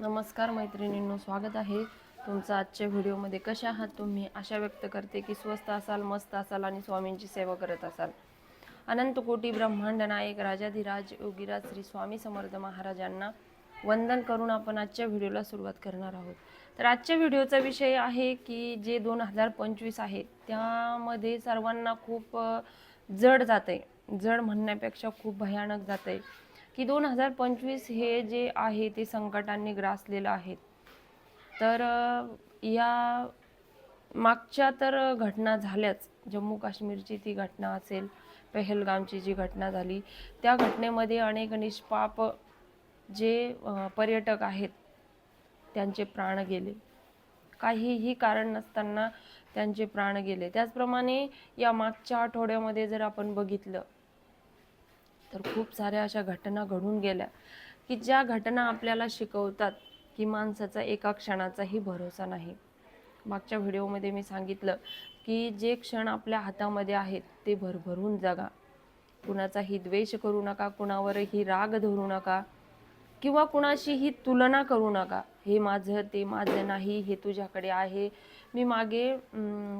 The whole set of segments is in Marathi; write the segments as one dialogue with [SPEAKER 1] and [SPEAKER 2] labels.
[SPEAKER 1] नमस्कार मैत्रिणींनो स्वागत आहे तुमचं आजच्या व्हिडिओमध्ये. कशा आहात तुम्ही? आशा व्यक्त करते की स्वस्त असाल मस्त असाल आणि स्वामींची सेवा करत असाल. अनंत कोटी ब्रह्मांड नायक राजाधिराज योगीराज श्री स्वामी समर्थ महाराजांना वंदन करून आपण आजच्या व्हिडिओला सुरुवात करणार आहोत. तर आजच्या व्हिडिओचा विषय आहे की जे दोन हजार पंचवीस आहे त्यामध्ये सर्वांना खूप जड जड जाते जड म्हणण्यापेक्षा खूप भयानक जाते की दोन हजार पंचवीस हे जे आहे ते संकटांनी ग्रासलेलं आहे. तर या मागच्या तर घटना झाल्याच. जम्मू काश्मीरची ती घटना असेल पहलगामची जी घटना झाली त्या घटनेमध्ये अनेक निष्पाप जे पर्यटक आहेत त्यांचे प्राण गेले. काहीही कारण नसताना त्यांचे प्राण गेले. त्याचप्रमाणे या मागच्या आठवड्यामध्ये जर आपण बघितलं तर खूप साऱ्या अशा घटना घडून गेल्या की ज्या घटना आपल्याला शिकवतात की माणसाचा एका क्षणाचाही भरोसा नाही. मागच्या व्हिडिओमध्ये मी सांगितलं की जे क्षण आपल्या हातामध्ये आहेत ते भरभरून जगा. कुणाचाही द्वेष करू नका कुणावरही राग धरू नका किंवा कुणाशीही तुलना करू नका. हे माझं ते माझं नाही हे तुझ्याकडे आहे. मी मागे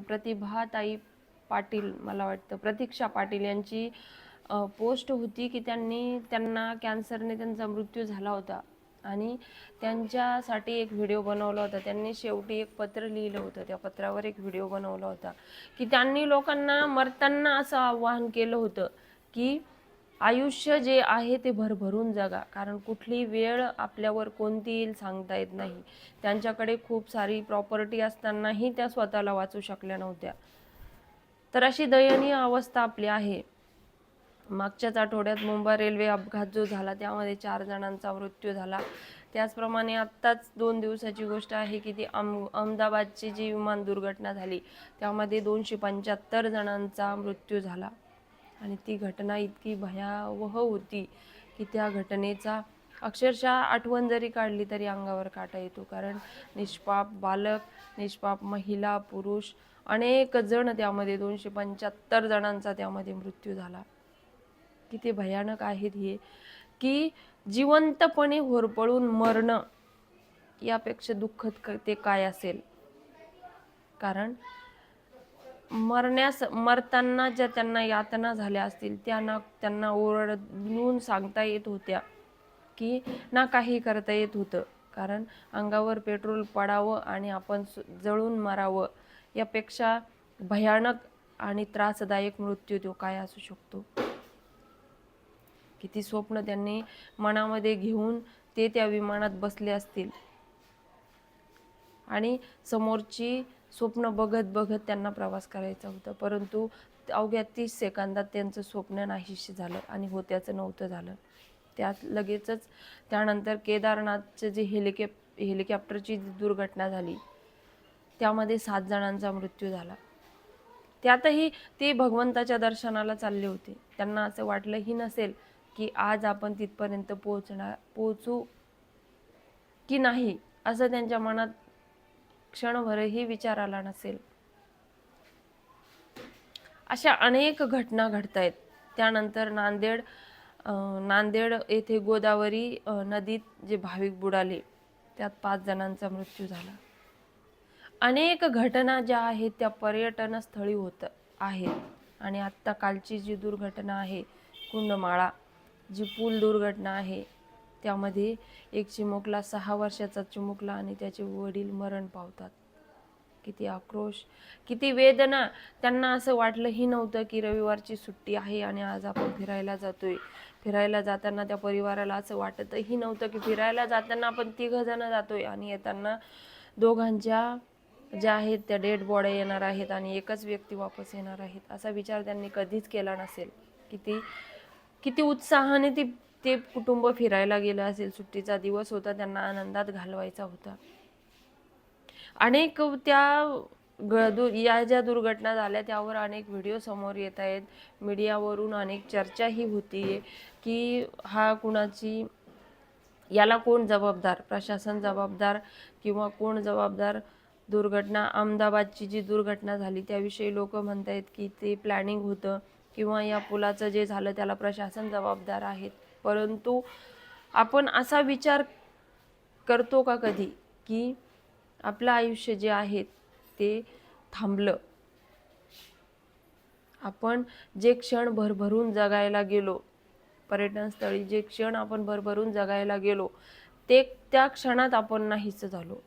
[SPEAKER 1] प्रतिभाताई पाटील मला वाटतं प्रतीक्षा पाटील यांची पोस्ट होती की त्यांनी त्यांना कॅन्सरने त्यांचा मृत्यू झाला होता. आणि त्यांच्यासाठी एक व्हिडिओ बनवला होता. त्यांनी शेवटी एक पत्र लिहिलं होतं. त्या पत्रावर एक व्हिडिओ बनवला होता. की त्यांनी लोकांना मरताना असं आवाहन केलं होतं की आयुष्य जे आहे ते भरभरून जगा. कारण कुठली वेळ आपल्यावर कोणती येईल सांगता येत नाही. त्यांच्याकडे खूप सारी प्रॉपर्टी असतानाही त्या स्वतःला वाचू शकल्या नव्हत्या. तर अशी दयनीय अवस्था आपली आहे. मागच्याच आठवड्यात मुंबई रेल्वे अपघात जो झाला त्यामध्ये चार जणांचा मृत्यू झाला. त्याचप्रमाणे आत्ताच दोन दिवसाची गोष्ट आहे की ती अम अहमदाबादची जी विमान दुर्घटना झाली त्यामध्ये दोनशे पंच्याहत्तर जणांचा मृत्यू झाला. आणि ती घटना इतकी भयावह होती की त्या घटनेचा अक्षरशः आठवण जरी काढली तरी अंगावर काटा येतो. कारण निष्पाप बालक निष्पाप महिला पुरुष अनेक जण त्यामध्ये दोनशे पंच्याहत्तर जणांचा त्यामध्ये मृत्यू झाला. किती भयानक आहेत हे. की जिवंतपणे होरपळून मरणं यापेक्षा दुःखद क- ते काय असेल? कारण मरण्यास मरताना ज्या त्यांना यातना झाल्या असतील त्यांना त्यांना ओरडून सांगता येत होत्या की ना काही करता येत होतं. कारण अंगावर पेट्रोल पडावं आणि आपण सु- जळून मरावं यापेक्षा भयानक आणि त्रासदायक मृत्यू तो काय असू शकतो? किती स्वप्न त्यांनी मनामध्ये घेऊन ते त्या विमानात बसले असतील. आणि समोरची स्वप्न बघत बघत त्यांना प्रवास करायचा होता. परंतु अवघ्या तीस सेकंदात त्यांचं स्वप्न नाहीशी झालं आणि होत्याचं नव्हतं झालं. त्यात लगेचच त्यानंतर केदारनाथचं जे हेलिकॅप हेलिकॉप्टरची जी दुर्घटना झाली त्यामध्ये सात जणांचा मृत्यू झाला. त्यातही ते भगवंताच्या दर्शनाला चालले होते. त्यांना असं वाटलंही नसेल की आज आपण तिथपर्यंत पोहोचणार पोहोचू की नाही असं त्यांच्या मनात क्षणभरही विचार आला नसेल. अशा अनेक घटना घडत आहेत त्यानंतर नांदेड नांदेड येथे गोदावरी नदीत जे भाविक बुडाले त्यात पाच जणांचा मृत्यू झाला. अनेक घटना ज्या आहेत त्या पर्यटनस्थळी होत आहेत. आणि आत्ता कालची जी दुर्घटना आहे कुंडमाळा जी पूल दुर्घटना आहे त्यामध्ये एक चिमुकला सहा वर्षाचा चिमुकला आणि त्याचे वडील मरण पावतात. किती आक्रोश किती वेदना. त्यांना असं वाटलंही नव्हतं की रविवारची सुट्टी आहे आणि आज आपण फिरायला जातोय. फिरायला जाताना त्या परिवाराला असं वाटतही नव्हतं की फिरायला जाताना आपण तिघंजणं जातोय आणि येताना दोघांच्या ज्या आहेत त्या डेड बॉड्या येणार आहेत आणि एकच व्यक्ती वापस येणार आहेत असा विचार त्यांनी कधीच केला नसेल. किती किती उत्साहाने ती ते कुटुंब फिरायला गेलं असेल. सुट्टीचा दिवस होता त्यांना आनंदात घालवायचा होता. अनेक त्या ग या ज्या दुर्घटना झाल्या त्यावर अनेक व्हिडिओ समोर येत आहेत. मीडियावरून अनेक चर्चाही होती आहे की हा कुणाची याला कोण जबाबदार? प्रशासन जबाबदार किंवा कोण जबाबदार? दुर्घटना अहमदाबादची जी दुर्घटना झाली त्याविषयी लोक म्हणत आहेत की ते प्लॅनिंग होतं. किंवा या पुलाचं जे झालं त्याला प्रशासन जबाबदार आहेत. परंतु आपण असा विचार करतो का कधी की आपलं आयुष्य जे आहे ते थांबलं? आपण जे क्षण भरभरून जगायला गेलो पर्यटनस्थळी जे क्षण आपण भरभरून जगायला गेलो ते त्या क्षणात आपण नाहीच झालो.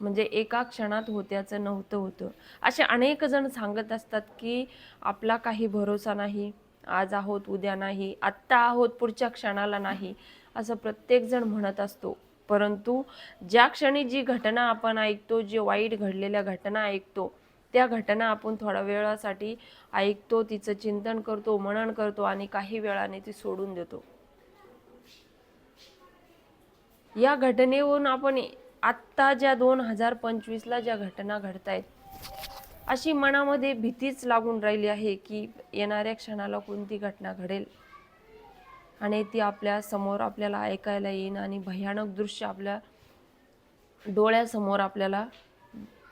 [SPEAKER 1] म्हणजे एका क्षणात होत्याचं नव्हतं होतं. असे अनेक जण सांगत असतात की आपला काही भरोसा नाही आज आहोत उद्या नाही आत्ता आहोत पुढच्या क्षणाला नाही असं प्रत्येक जण म्हणत असतो. परंतु ज्या क्षणी जी घटना आपण ऐकतो जे वाईट घडलेल्या घटना ऐकतो त्या घटना आपण थोड्या वेळासाठी ऐकतो तिचं चिंतन करतो मनन करतो आणि काही वेळाने ती सोडून देतो. या घटनेवरून आपण आत्ता ज्या दोन हजार पंचवीसला ज्या घटना घडत आहेत अशी मनामध्ये भीतीच लागून राहिली आहे की येणाऱ्या क्षणाला कोणती घटना घडेल. आणि ती आपल्यासमोर आपल्याला ऐकायला येईन आणि भयानक दृश्य आपल्या डोळ्यासमोर आपल्याला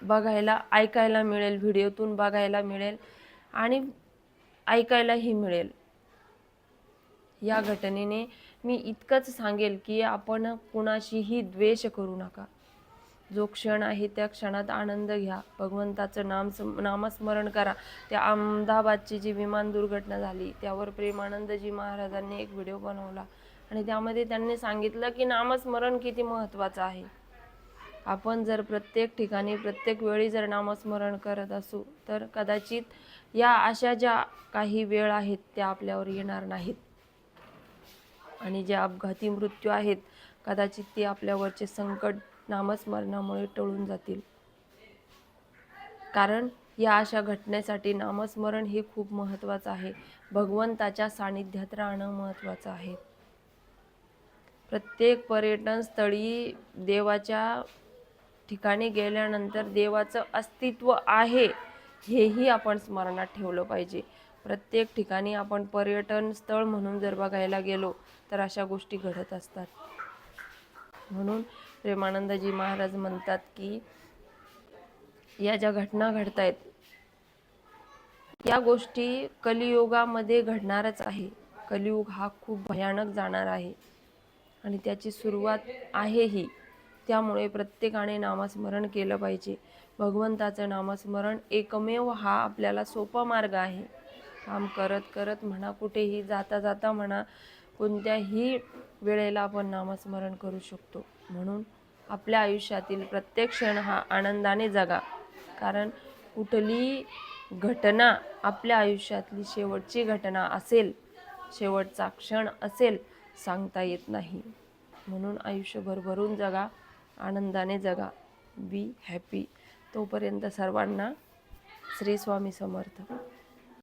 [SPEAKER 1] बघायला ऐकायला मिळेल व्हिडिओतून बघायला मिळेल आणि ऐकायलाही मिळेल. या घटनेने मी इतकंच सांगेल की आपण कुणाशीही द्वेष करू नका. जो क्षण आहे त्या क्षणात आनंद घ्या. भगवंताचं नाम नामस्मरण करा. त्या अहमदाबादची जी विमान दुर्घटना झाली त्यावर प्रेमानंदजी महाराजांनी एक व्हिडिओ बनवला. आणि त्यामध्ये त्यांनी सांगितलं की नामस्मरण किती महत्त्वाचं आहे. आपण जर प्रत्येक ठिकाणी प्रत्येक वेळी जर नामस्मरण करत असू तर कदाचित या अशा ज्या काही वेळ आहेत त्या आपल्यावर येणार नाहीत. आणि जे अपघाती मृत्यू आहेत कदाचित ती आपल्यावरचे संकट नामस्मरणामुळे टळून जातील. कारण या अशा घटनेसाठी नामस्मरण हे खूप महत्त्वाचं आहे. भगवंताच्या सानिध्यात राहणं महत्त्वाचं आहे. प्रत्येक पर्यटन स्थळी देवाच्या ठिकाणी गेल्यानंतर देवाचं अस्तित्व आहे हेही आपण स्मरणात ठेवलं पाहिजे. प्रत्येक ठिकाणी आपण पर्यटन स्थळ म्हणून जर बघायला गेलो तर अशा गोष्टी घडत असतात. म्हणून प्रेमानंदजी महाराज म्हणतात की या ज्या घटना घडत आहेत या गोष्टी कलियुगामध्ये घडणारच आहे. कलियुग हा खूप भयानक जाणार आहे आणि त्याची सुरुवात आहेही. त्यामुळे प्रत्येकाने नामस्मरण केलं पाहिजे. भगवंताचं नामस्मरण एकमेव हा आपल्याला सोपा मार्ग आहे. काम करत करत म्हणा कुठेही जाता जाता म्हणा कोणत्याही वेळेला आपण नामस्मरण करू शकतो. म्हणून आपल्या आयुष्यातील प्रत्येक क्षण हा आनंदाने जगा. कारण कुठली घटना आपल्या आयुष्यातली शेवटची घटना असेल शेवटचा क्षण असेल सांगता येत नाही. म्हणून आयुष्यभर भरून जगा आनंदाने जगा. बी हॅपी तोपर्यंत सर्वांना श्री स्वामी समर्थ.